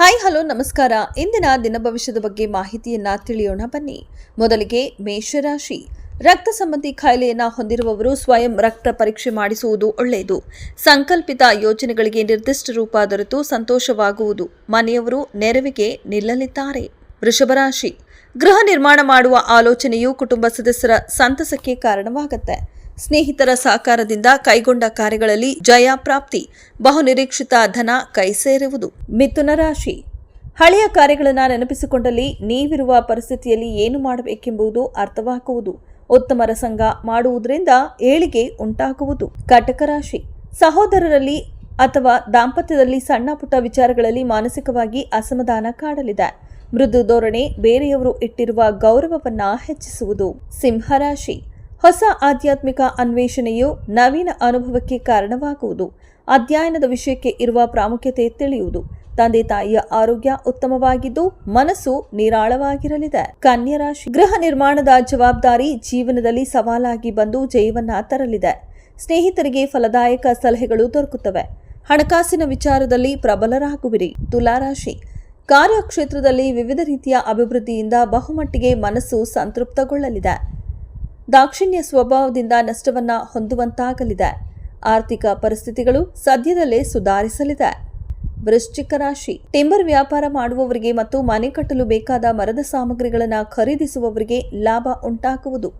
Hi hello ನಮಸ್ಕಾರ. ಇಂದಿನ ದಿನ ಭವಿಷ್ಯದ ಬಗ್ಗೆ ಮಾಹಿತಿಯನ್ನ ತಿಳಿಯೋಣ ಬನ್ನಿ. ಮೊದಲಿಗೆ ಮೇಷರಾಶಿ ರಕ್ತ ಸಂಬಂಧಿ ಕಾಯಿಲೆಯನ್ನ ಹೊಂದಿರುವವರು ಸ್ವಯಂ ರಕ್ತ ಪರೀಕ್ಷೆ ಮಾಡಿಸುವುದು ಒಳ್ಳೆಯದು. ಸಂಕಲ್ಪಿತ ಯೋಜನೆಗಳಿಗೆ ನಿರ್ದಿಷ್ಟ ರೂಪ ದೊರೆತು ಸಂತೋಷವಾಗುವುದು. ಮನೆಯವರು ನೆರವಿಗೆ ನಿಲ್ಲಲಿದ್ದಾರೆ. ವೃಷಭರಾಶಿ ಗೃಹ ನಿರ್ಮಾಣ ಮಾಡುವ ಆಲೋಚನೆಯು ಕುಟುಂಬ ಸದಸ್ಯರ ಸಂತಸಕ್ಕೆ ಕಾರಣವಾಗುತ್ತೆ. ಸ್ನೇಹಿತರ ಸಹಕಾರದಿಂದ ಕೈಗೊಂಡ ಕಾರ್ಯಗಳಲ್ಲಿ ಜಯ ಪ್ರಾಪ್ತಿ, ಬಹುನಿರೀಕ್ಷಿತ ಧನ ಕೈ ಸೇರುವುದು ಮಿಥುನ ರಾಶಿ. ಹಳೆಯ ಕಾರ್ಯಗಳನ್ನು ನೆನಪಿಸಿಕೊಂಡಲ್ಲಿ ನೀವಿರುವ ಪರಿಸ್ಥಿತಿಯಲ್ಲಿ ಏನು ಮಾಡಬೇಕೆಂಬುದು ಅರ್ಥವಾಗುವುದು. ಉತ್ತಮರ ಸಂಘ ಮಾಡುವುದರಿಂದ ಏಳಿಗೆ ಉಂಟಾಗುವುದು ಕಟಕ ರಾಶಿ. ಸಹೋದರರಲ್ಲಿ ಅಥವಾ ದಾಂಪತ್ಯದಲ್ಲಿ ಸಣ್ಣ ಪುಟ್ಟ ವಿಚಾರಗಳಲ್ಲಿ ಮಾನಸಿಕವಾಗಿ ಅಸಮಾಧಾನ ಕಾಡಲಿದೆ. ಮೃದು ಧೋರಣೆ ಬೇರೆಯವರು ಇಟ್ಟಿರುವ ಗೌರವವನ್ನು ಹೆಚ್ಚಿಸುವುದು ಸಿಂಹರಾಶಿ ಹೊಸ ಆಧ್ಯಾತ್ಮಿಕ ಅನ್ವೇಷಣೆಯು ನವೀನ ಅನುಭವಕ್ಕೆ ಕಾರಣವಾಗುವುದು. ಅಧ್ಯಯನದ ವಿಷಯಕ್ಕೆ ಇರುವ ಪ್ರಾಮುಖ್ಯತೆ ತಿಳಿಯುವುದು. ತಂದೆ ತಾಯಿಯ ಆರೋಗ್ಯ ಉತ್ತಮವಾಗಿದ್ದು ಮನಸ್ಸು ನಿರಾಳವಾಗಿರಲಿದೆ. ಕನ್ಯಾ ರಾಶಿ ಗೃಹ ನಿರ್ಮಾಣದ ಜವಾಬ್ದಾರಿ ಜೀವನದಲ್ಲಿ ಸವಾಲಾಗಿ ಬಂದು ಜಯವನ್ನ ತರಲಿದೆ. ಸ್ನೇಹಿತರಿಗೆ ಫಲದಾಯಕ ಸಲಹೆಗಳು ದೊರಕುತ್ತವೆ. ಹಣಕಾಸಿನ ವಿಚಾರದಲ್ಲಿ ಪ್ರಬಲರಾಗುವಿರಿ. ತುಲಾರಾಶಿ ಕಾರ್ಯಕ್ಷೇತ್ರದಲ್ಲಿ ವಿವಿಧ ರೀತಿಯ ಅಭಿವೃದ್ಧಿಯಿಂದ ಬಹುಮಟ್ಟಿಗೆ ಮನಸ್ಸು ಸಂತೃಪ್ತಗೊಳ್ಳಲಿದೆ. ದಾಕ್ಷಿಣ್ಯ ಸ್ವಭಾವದಿಂದ ನಷ್ಟವನ್ನ ಹೊಂದುವಂತಾಗಲಿದೆ. ಆರ್ಥಿಕ ಪರಿಸ್ಥಿತಿಗಳು ಸದ್ಯದಲ್ಲೇ ಸುಧಾರಿಸಲಿದೆ. ವೃಶ್ಚಿಕ ರಾಶಿ. ಟಿಂಬರ್ ವ್ಯಾಪಾರ ಮಾಡುವವರಿಗೆ ಮತ್ತು ಮನೆ ಕಟ್ಟಲು ಬೇಕಾದ ಮರದ ಸಾಮಗ್ರಿಗಳನ್ನು ಖರೀದಿಸುವವರಿಗೆ ಲಾಭ ಉಂಟಾಗುವುದು.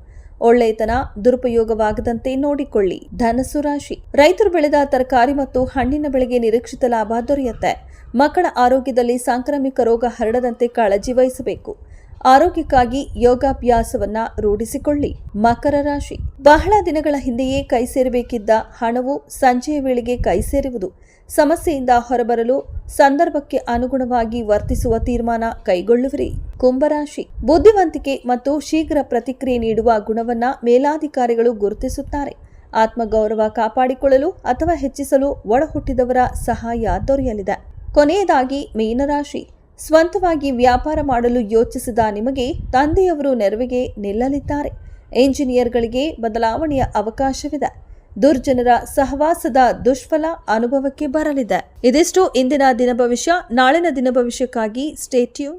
ಒಳ್ಳೆಯತನ, ದುರುಪಯೋಗವಾಗದಂತೆ ನೋಡಿಕೊಳ್ಳಿ. ಧನಸು ರಾಶಿ. ರೈತರು ಬೆಳೆದ ತರಕಾರಿ ಮತ್ತು ಹಣ್ಣಿನ ಬೆಳೆಗೆ ನಿರೀಕ್ಷಿತ ಲಾಭ ದೊರೆಯುತ್ತೆ. ಮಕ್ಕಳ ಆರೋಗ್ಯದಲ್ಲಿ ಸಾಂಕ್ರಾಮಿಕ ರೋಗ ಹರಡದಂತೆ ಕಾಳಜಿ ವಹಿಸಬೇಕು. ಆರೋಗ್ಯಕ್ಕಾಗಿ ಯೋಗಾಭ್ಯಾಸವನ್ನ ರೂಢಿಸಿಕೊಳ್ಳಿ. ಮಕರ ರಾಶಿ. ಬಹಳ ದಿನಗಳ ಹಿಂದೆಯೇ ಕೈ ಸೇರಬೇಕಿದ್ದ ಹಣವು ಸಂಜೆಯ ವೇಳೆಗೆ ಕೈ ಸೇರುವುದು, ಸಮಸ್ಯೆಯಿಂದ ಹೊರಬರಲು ಸಂದರ್ಭಕ್ಕೆ ಅನುಗುಣವಾಗಿ ವರ್ತಿಸುವ ತೀರ್ಮಾನ ಕೈಗೊಳ್ಳುವಿರಿ. ಕುಂಭರಾಶಿ ಬುದ್ಧಿವಂತಿಕೆ ಮತ್ತು ಶೀಘ್ರ ಪ್ರತಿಕ್ರಿಯೆ ನೀಡುವ ಗುಣವನ್ನ ಮೇಲಾಧಿಕಾರಿಗಳು ಗುರುತಿಸುತ್ತಾರೆ. ಆತ್ಮಗೌರವ ಕಾಪಾಡಿಕೊಳ್ಳಲು ಅಥವಾ ಹೆಚ್ಚಿಸಲು ಒಳಹುಟ್ಟಿದವರ ಸಹಾಯ ದೊರೆಯಲಿದೆ. ಕೊನೆಯದಾಗಿ ಮೀನರಾಶಿ. ಸ್ವಂತವಾಗಿ ವ್ಯಾಪಾರ ಮಾಡಲು ಯೋಚಿಸಿದ ನಿಮಗೆ ತಂದೆಯವರು ನೆರವಿಗೆ ನಿಲ್ಲಲಿದ್ದಾರೆ. ಎಂಜಿನಿಯರ್ಗಳಿಗೆ ಬದಲಾವಣೆಯ ಅವಕಾಶವಿದೆ. ದುರ್ಜನರ ಸಹವಾಸದ ದುಷ್ಫಲ ಅನುಭವಕ್ಕೆ ಬರಲಿದೆ. ಇದಿಷ್ಟು ಇಂದಿನ ದಿನ ಭವಿಷ್ಯ. ನಾಳಿನ ದಿನ ಭವಿಷ್ಯಕ್ಕಾಗಿ ಸ್ಟೇಟ್ಯೂನ್